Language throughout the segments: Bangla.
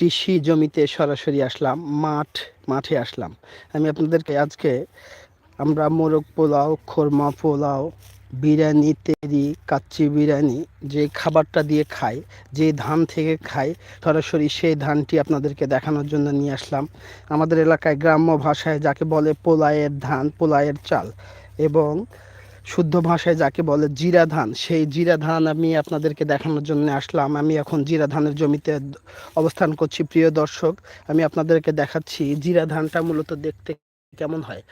কৃষি জমিতে সরাসরি আসলাম, মাঠ, মাঠে আসলাম। আমি আপনাদেরকে আজকে আমরা মোরগ পোলাও, খোরমা পোলাও, বিরিয়ানি, তেরি, কাচ্চি বিরিয়ানি যে খাবারটা দিয়ে খাই, যে ধান থেকে খাই, সরাসরি সেই ধানটি আপনাদেরকে দেখানোর জন্য নিয়ে আসলাম। আমাদের এলাকায় গ্রাম্য ভাষায় যাকে বলে পোলায়ের ধান পোলায়ের চাল এবং শুদ্ধ ভাষায় যাকে বলে জিরা ধান, সেই জিরা ধান আমি আপনাদেরকে দেখানোর জন্য আসলাম। আমি এখন জিরা ধানের জমিতে অবস্থান করছি। প্রিয় দর্শক, আমি আপনাদেরকে দেখাচ্ছি জিরা ধানটা মূলত দেখতে কেমন হয়।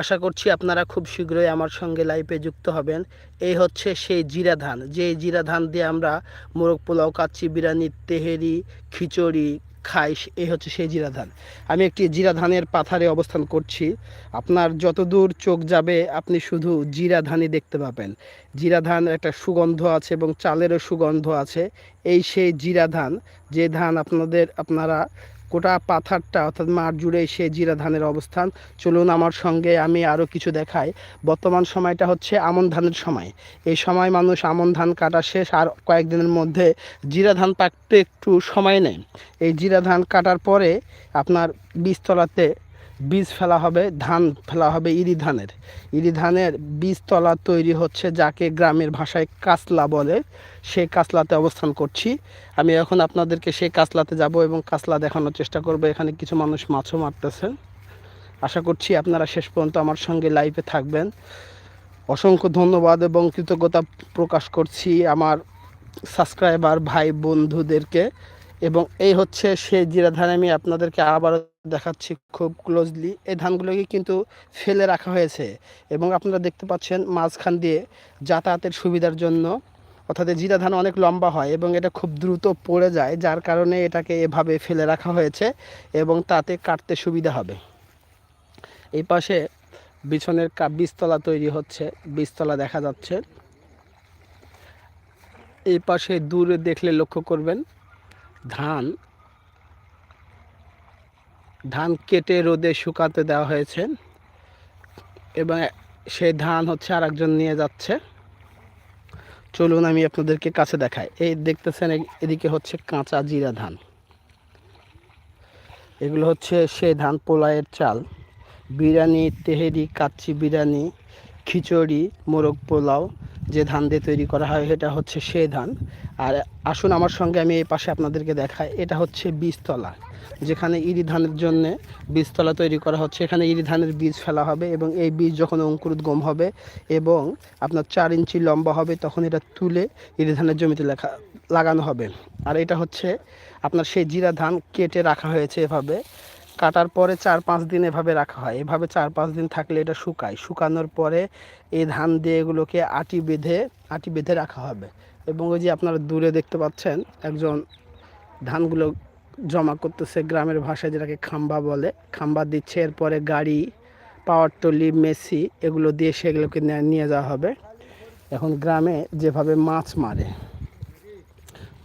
আশা করছি আপনারা খুব শীঘ্রই আমার সঙ্গে লাইভে যুক্ত হবেন। এই হচ্ছে সেই জিরা ধান। যে জিরা ধান দিয়ে আমরা মোরগ পোলাও কাচ্চি বিরিয়ানি, তেহেরি, খিচুড়ি খাই এই হচ্ছে সেই জিরা ধান আমি একটি জিরা ধানের পাথারে অবস্থান করছি। আপনার যতদূর চোখ যাবে, আপনি শুধু জিরা ধানই দেখতে পাবেন। জিরা ধান একটা সুগন্ধ আছে এবং চালেরও সুগন্ধ আছে। এই সেই জিরা ধান যে ধান আপনাদের, আপনারা গোটা পাথারটা অর্থাৎ মাঠ জুড়ে সে জিরা ধানের অবস্থান। চলুন আমার সঙ্গে আমি আরও কিছু দেখাই। বর্তমান সময়টা হচ্ছে আমন ধানের সময়। এই সময় মানুষ আমন ধান কাটা শেষ আর কয়েকদিনের মধ্যে জিরা ধান পাকতে একটু সময় নেয়। এই জিরা ধান কাটার পরে আপনার বীজতলাতে বীজ ফেলা হবে, ধান ফেলা হবে ইরি ধানের। ইরি ধানের বীজতলা তৈরি হচ্ছে যাকে গ্রামের ভাষায় কাসলা বলে। সেই কাসলাতে অবস্থান করছি। আমি এখন আপনাদেরকে সেই কাসলাতে যাব এবং কাসলা দেখানোর চেষ্টা করব। এখানে কিছু মানুষ মাছও মারতেছে। আশা করছি আপনারা শেষ পর্যন্ত আমার সঙ্গে লাইভে থাকবেন। অসংখ্য ধন্যবাদ এবং কৃতজ্ঞতা প্রকাশ করছি আমার সাবস্ক্রাইবার ভাই, বন্ধুদেরকে। এবং এই হচ্ছে সেই জিরা ধান আমি আপনাদেরকে আবার দেখাচ্ছি খুব ক্লোজলি এই ধানগুলোকে কিন্তু ফেলে রাখা হয়েছে এবং আপনারা দেখতে পাচ্ছেন মাঝখান দিয়ে যাতায়াতের সুবিধার জন্য, অর্থাৎ জিরা ধান অনেক লম্বা হয় এবং এটা খুব দ্রুত পড়ে যায়, যার কারণে এটাকে এভাবে ফেলে রাখা হয়েছে এবং তাতে কাটতে সুবিধা হবে। এই পাশে বিছনের কা- বীজতলা তৈরি হচ্ছে, বীজতলা দেখা যাচ্ছে। এই পাশে দূরে দেখলে লক্ষ্য করবেন ধান ধান কেটে রোদে শুকাতে দেওয়া হয়েছে এবং সেই ধান হচ্ছে আর একজন নিয়ে যাচ্ছে। চলুন আমি আপনাদেরকে কাছে দেখাই। এই দেখতেছেন এদিকে হচ্ছে কাঁচা জিরা ধান। এগুলো হচ্ছে সে ধান পোলায়ের চাল। বিরিয়ানি, তেহেরি, কাচ্চি বিরিয়ানি খিচুড়ি, মোরগ পোলাও যে ধান দিয়ে তৈরি করা হয়, এটা হচ্ছে সে ধান। আর আসুন আমার সঙ্গে আমি এই পাশে আপনাদেরকে দেখাই, এটা হচ্ছে বীজতলা, যেখানে ইরি ধানের জন্য বীজতলা তৈরি করা হচ্ছে। এখানে ইরি ধানের বীজ ফেলা হবে এবং এই বীজ যখন অঙ্কুরোদ্গম হবে এবং আপনার চার ইঞ্চি লম্বা হবে, তখন এটা তুলে ইরি ধানের জমিতে লেখা, লাগানো হবে। আর এটা হচ্ছে আপনার সেই জিরা ধান কেটে রাখা হয়েছে এভাবে। কাটার পরে চার পাঁচ দিন এভাবে রাখা হয়। এভাবে চার পাঁচ দিন থাকলে এটা শুকায়। শুকানোর পরে এই ধান দিয়ে এগুলোকে আটি বেঁধে আটি বেঁধে রাখা হবে। এবং ওই যে আপনারা দূরে দেখতে পাচ্ছেন, একজন ধানগুলো জমা করতেছে গ্রামের ভাষায় যেটাকে খাম্বা বলে। খাম্বা দিচ্ছে, এরপরে গাড়ি, পাওয়ার টলি মেসি এগুলো দিয়ে সেগুলোকে নিয়ে- নিয়ে যাওয়া হবে। এখন গ্রামে যেভাবে মাছ মারে,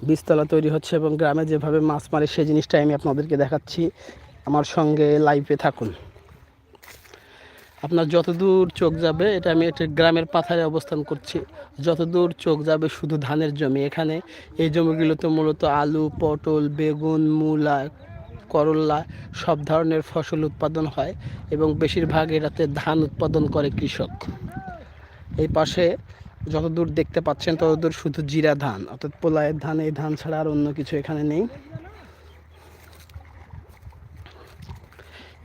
বীজতলা তৈরি হচ্ছে এবং গ্রামে যেভাবে মাছ মারে সেই জিনিসটাই আমি আপনাদেরকে দেখাচ্ছি। আমার সঙ্গে লাইভে থাকুন। আপনার যতদূর চোখ যাবে, এটা আমি একটা গ্রামের পাথারে অবস্থান করছি, যতদূর চোখ যাবে শুধু ধানের জমি। এখানে এই জমিগুলোতে মূলত আলু, পটল, বেগুন, মূলা করল্লা সব ধরনের ফসল উৎপাদন হয় এবং বেশিরভাগ এটাতে ধান উৎপাদন করে কৃষক। এই পাশে যতদূর দেখতে পাচ্ছেন, ততদূর শুধু জিরা ধান, অর্থাৎ পোলায়ের ধান, এই ধান ছাড়া আর অন্য কিছু এখানে নেই।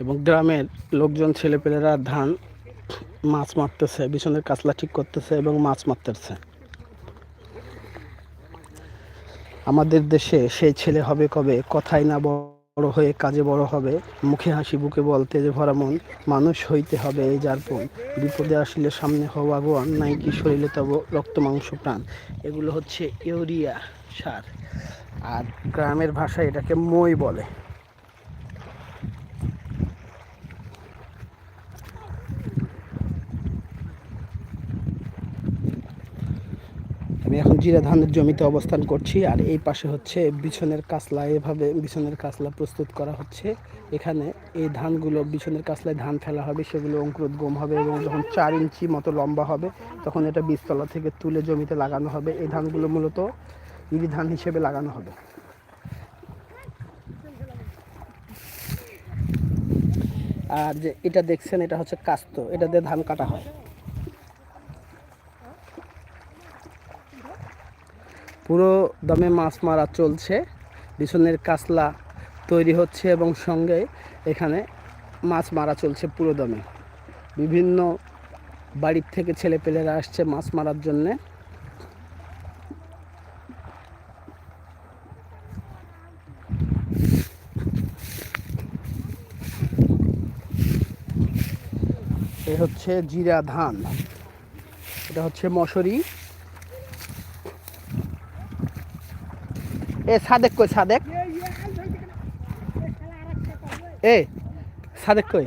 এবং গ্রামের লোকজন, ছেলেপেলেরা ধান, মাছ মারতেছে, বিছনের কাতলা ঠিক করতেছে এবং মাছ মারতেছে। আমাদের দেশে সেই ছেলে হবে কবে, কথাই না বড় হয়ে কাজে বড় হবে, মুখে হাসি, বুকে বলতে যে ভরা মন, মানুষ হইতে হবে এই যার পণ বিপদে আসলে সামনে হওয়া গোয়ান, নাই কি শরীরে তব রক্ত মাংস প্রাণ। এগুলো হচ্ছে ইউরিয়া সার। আর গ্রামের ভাষায় এটাকে মই বলে। আমি এখন জিরা ধানের জমিতে অবস্থান করছি আর এই পাশে হচ্ছে বিছনের কাসলা, এভাবে বিছনের কাসলা প্রস্তুত করা হচ্ছে। এখানে এই ধানগুলো, বিছনের কাসলায় ধান ফেলা হবে, সেগুলো অঙ্কুরোদ্গম হবে এবং যখন চার ইঞ্চি মতো লম্বা হবে, তখন এটা বীজতলা থেকে তুলে জমিতে লাগানো হবে। এই ধানগুলো মূলত ইরি ধান হিসেবে লাগানো হবে। আর যে এটা দেখছেন, এটা হচ্ছে কাস্ত। এটা দিয়ে ধান কাটা হয়। পুরো দমে মাছ মারা চলছে। বিছনের কাসলা তৈরি হচ্ছে এবং সঙ্গে এখানে মাছ মারা চলছে পুরো দমে। বিভিন্ন বাড়ির থেকে ছেলেপেলেরা আসছে মাছ মারার জন্যে। এ হচ্ছে জিরা ধান। এটা হচ্ছে মশরি এ, সাদেক কই, সাদেক? এ, সাদেক কই?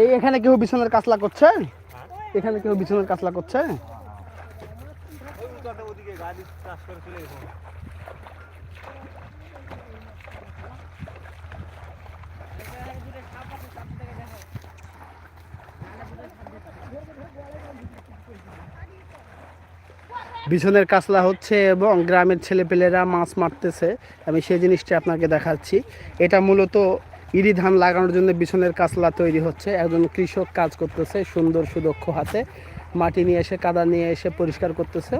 এই, এখানে কেউ বিছানার কাজলা করছে? এখানে কেউ বিছানার কাজলা করছে? বিছনের কাঁচলা হচ্ছে এবং গ্রামের ছেলেপেলেরা মাছ মারতেছে। আমি সেই জিনিসটা আপনাকে দেখাচ্ছি। এটা মূলত ইরি ধান লাগানোর জন্য বিছনের কাঁচলা তৈরি হচ্ছে। একজন কৃষক কাজ করতেছে সুন্দর সুদক্ষ হাতে। মাটি নিয়ে এসে, কাদা নিয়ে এসে পরিষ্কার করতেছে।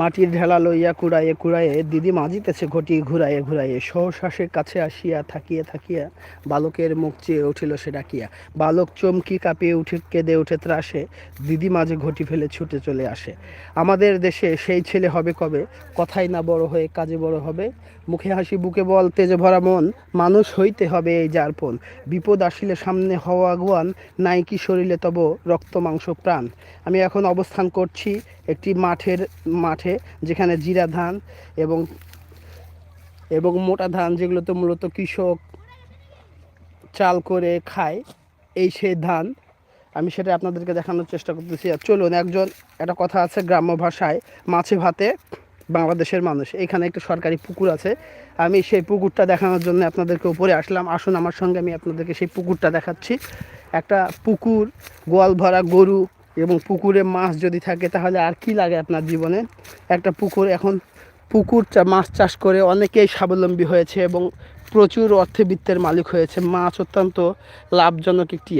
মাটির ঢেলা লইয়া কুড়াইয়ে কুড়াইয়ে দিদি মাজিতেছে ঘটি ঘুরাইয়ে ঘুরাইয়ে সহশ্বাসের কাছে আসিয়া থাকিয়া থাকিয়া বালকের মুখ চেয়ে উঠিল সে ডাকিয়া। বালক চমকি কাঁপিয়ে উঠে কেঁদে উঠে ত্রাসে দিদি মাঝে ঘটি ফেলে ছুটে চলে আসে। আমাদের দেশে সেই ছেলে হবে কবে? কথাই না বড় হয়ে কাজে বড় হবে। মুখে হাসি, বুকে বল, তেজে ভরা মন, মানুষ হইতে হবে এই যারপন বিপদ আসিলে সামনে হওয়া আগুয়ান, নাই কি শরীরে তব রক্ত মাংস প্রাণ। আমি এখন অবস্থান করছি একটি মাঠের, মাঠে যেখানে জিরা ধান এবং এবং মোটা ধান যেগুলোতে মূলত কৃষক চাল করে খায়, এই সেই ধান। আমি সেটা আপনাদেরকে দেখানোর চেষ্টা করতেছি। আর চলুন, একজন, একটা কথা আছে গ্রাম্য ভাষায়, মাছে ভাতে বাংলাদেশের মানুষ। এখানে একটা সরকারি পুকুর আছে। আমি সেই পুকুরটা দেখানোর জন্য আপনাদেরকে উপরে আসলাম। আসুন, আমার সঙ্গে আমি আপনাদেরকে সেই পুকুরটা দেখাচ্ছি। একটা পুকুর, গোয়াল ভরা গরু এবং পুকুরে মাছ যদি থাকে, তাহলে আর কি লাগে আপনার জীবনে একটা পুকুর এখন, পুকুর মাছ চাষ করে অনেকেই স্বাবলম্বী হয়েছে এবং প্রচুর অর্থে অর্থবিত্তের মালিক হয়েছে মাছ অত্যন্ত লাভজনক একটি।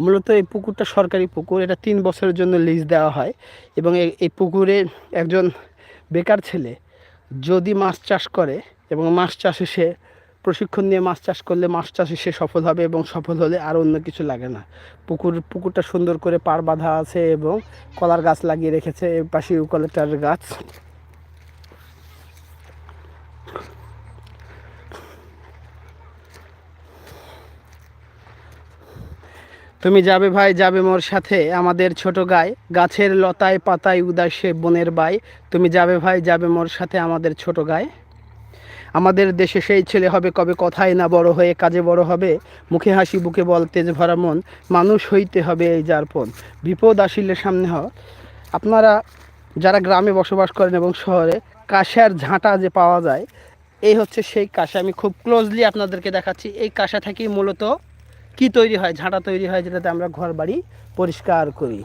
মূলত এই পুকুরটা সরকারি পুকুর, এটা তিন বছরের জন্য লিজ দেওয়া হয় এবং এই পুকুরে একজন বেকার ছেলে যদি মাছ চাষ করে এবং মাছ চাষে সে প্রশিক্ষণ নিয়ে মাছ চাষ করলে মাছ চাষে সে সফল হবে এবং সফল হলে আর অন্য কিছু লাগে না। পুকুর, পুকুরটা সুন্দর করে পার বাঁধা আছে এবং কলার গাছ লাগিয়ে রেখেছে পাশে ইউকালেক্টার গাছ। তুমি যাবে ভাই, যাবে মোর সাথে। আমাদের ছোট গায়ে গাছের লতায় পাতায় উদাসে বনের বাই। তুমি যাবে ভাই, যাবে মোর সাথে আমাদের ছোট গায়ে আমাদের দেশে সেই ছেলে হবে কবে কথাই না বড় হয়ে কাজে বড় হবে? মুখে হাসি, বুকে বল, তেজ ভরা মন, মানুষ হইতে হবে এই যারপন। বিপদ আসিলে সামনে হ। আপনারা যারা গ্রামে বসবাস করেন এবং শহরে, কাঁসার ঝাঁটা যে পাওয়া যায়, এই হচ্ছে সেই কাঁসা। আমি খুব ক্লোজলি আপনাদেরকে দেখাচ্ছি। এই কাঁসা থেকেই মূলত কি তৈরি হয়, ঝাঁটা তৈরি হয়, যেটাতে আমরা ঘর বাড়ি পরিষ্কার করি।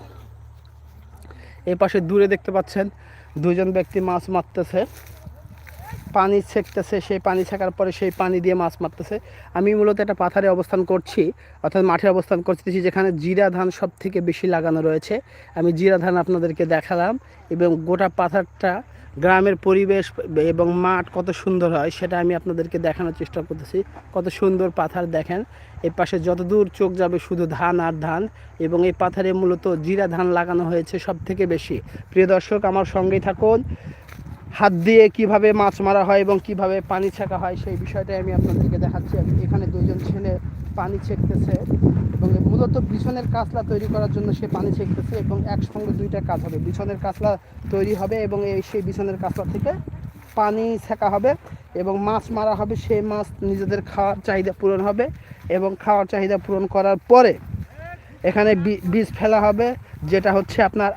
এই পাশে দূরে দেখতে পাচ্ছেন, দুজন ব্যক্তি মাছ মারতেছে। পানি ছেঁকতেছে, সেই পানি ছেঁকার পরে সেই পানি দিয়ে মাছ মারতেছে। আমি মূলত একটা পাথারে অবস্থান করছি, অর্থাৎ মাঠে অবস্থান করতেছি, যেখানে জিরা ধান সব থেকে বেশি লাগানো রয়েছে। আমি জিরা ধান আপনাদেরকে দেখালাম এবং গোটা পাথারটা, গ্রামের পরিবেশ এবং মাঠ কত সুন্দর হয়, সেটা আমি আপনাদেরকে দেখানোর চেষ্টা করতেছি। কত সুন্দর পাথার দেখেন এই পাশে যত দূর চোখ যাবে শুধু ধান আর ধান, এবং এই পাথারে মূলত জিরা ধান লাগানো হয়েছে সব থেকে বেশি। প্রিয় দর্শক, আমার সঙ্গেই থাকুন। হাত দিয়ে কীভাবে মাছ মারা হয় এবং কীভাবে পানি ছেঁকা হয় সেই বিষয়টাই আমি আপনাদেরকে দেখাচ্ছি। এখানে দুজন ছেলে পানি ছেঁকতেছে এবং মূলত বিছনের কাঁচলা তৈরি করার জন্য সে পানি ছেঁকতেছে এবং একসঙ্গে দুইটা কাজ হবে। বিছনের কাতলা তৈরি হবে এবং এই সেই বিছনের কাতলা থেকে পানি ছেঁকা হবে এবং মাছ মারা হবে। সেই মাছ নিজেদের খাওয়ার চাহিদা পূরণ হবে এবং খাওয়ার চাহিদা পূরণ করার পরে এখানে বীজ ফেলা হবে। যেটা হচ্ছে আপনার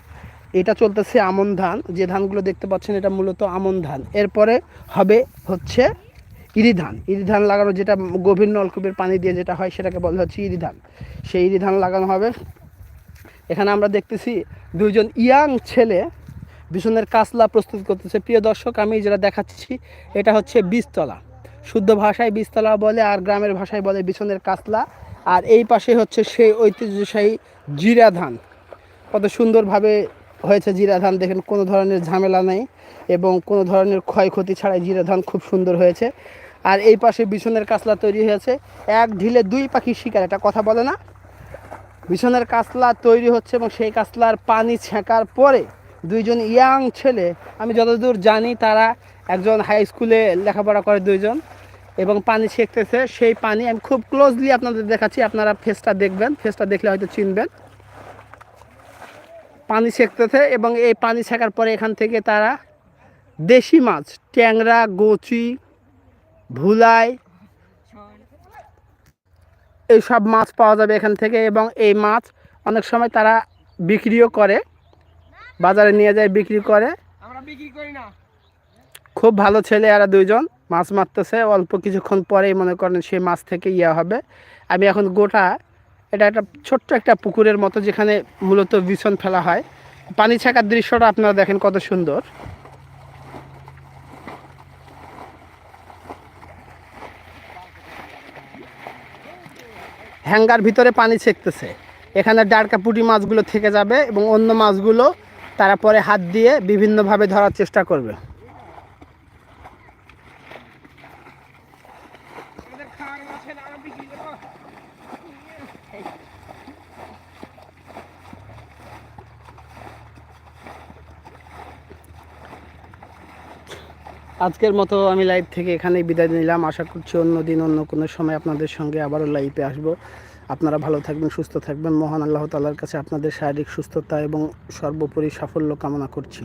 এটা চলতেছে আমন ধান। যে ধানগুলো দেখতে পাচ্ছেন, এটা মূলত আমন ধান। এরপরে হবে হচ্ছে ইরি ধান। ইরি ধান লাগানো যেটা গভীর নলকূপের পানি দিয়ে যেটা হয়, সেটাকে বলা হচ্ছে ইরি ধান। সেই ইরি ধান লাগানো হবে। এখানে আমরা দেখতেছি দুইজন ইয়াং ছেলে বিছনের কাসলা প্রস্তুত করতেছে। প্রিয় দর্শক, আমি যেটা দেখাচ্ছি, এটা হচ্ছে বীজতলা। শুদ্ধ ভাষায় বীজতলা বলে আর গ্রামের ভাষায় বলে বিছনের কাসলা আর এই পাশে হচ্ছে সেই ঐতিহ্যশাহী জিরা ধান। কত সুন্দরভাবে হয়েছে জিরা ধান। দেখেন, কোনো ধরনের ঝামেলা নেই এবং কোনো ধরনের ক্ষয়ক্ষতি ছাড়াই জিরা ধান খুব সুন্দর হয়েছে। আর এই পাশে বিছনের কাসলা তৈরি হয়েছে। এক ঢিলে দুই পাখি শিকার, এটা কথা বলে না। বিছনের কাসলা তৈরি হচ্ছে এবং সেই কাসলার পানি ছেঁকার পরে দুইজন ইয়াং ছেলে, আমি যতদূর জানি তারা একজন হাই স্কুলে লেখাপড়া করে দুইজন এবং পানি ছেঁকতেছে। সেই পানি আমি খুব ক্লোজলি আপনাদের দেখাচ্ছি, আপনারা ফেসটা দেখবেন ফেসটা দেখলে হয়তো চিনবেন। পানি ছেঁকতেছে এবং এই পানি ছেঁকার পরে এখান থেকে তারা দেশি মাছ ট্যাংরা গোচি ভুলাই এইসব মাছ পাওয়া যাবে এখান থেকে এবং এই মাছ অনেক সময় তারা বিক্রিও করে বাজারে নিয়ে যায় বিক্রি করে। খুব ভালো ছেলে এরা দুইজন মাছ মারতেছে অল্প কিছুক্ষণ পরেই মনে করেন সেই মাছ থেকে ইয়া হবে। আমি এখন গোটা এটা একটা ছোট্ট একটা পুকুরের মতো যেখানে মূলত বিছন ফেলা হয়। পানি ছাকার দৃশ্যটা আপনারা দেখেন কত সুন্দর। হ্যাঙ্গার ভিতরে পানি ছেঁকতেছে। এখানে ডারকা পুঁটি মাছগুলো থেকে যাবে এবং অন্য মাছগুলো তারা পরে হাত দিয়ে বিভিন্নভাবে ধরার চেষ্টা করবে আমাদের খাওয়ার মাছে আমরা বিক্রি করব আজকের মতো আমি লাইভ থেকে এখানেই বিদায় নিলাম। আশা করছি অন্য দিন অন্য কোনো সময় আপনাদের সঙ্গে আবারও লাইভে আসব। আপনারা ভালো থাকবেন, সুস্থ থাকবেন। মহান আল্লাহ তালার কাছে আপনাদের শারীরিক সুস্থতা এবং সর্বোপরি সাফল্য কামনা করছি।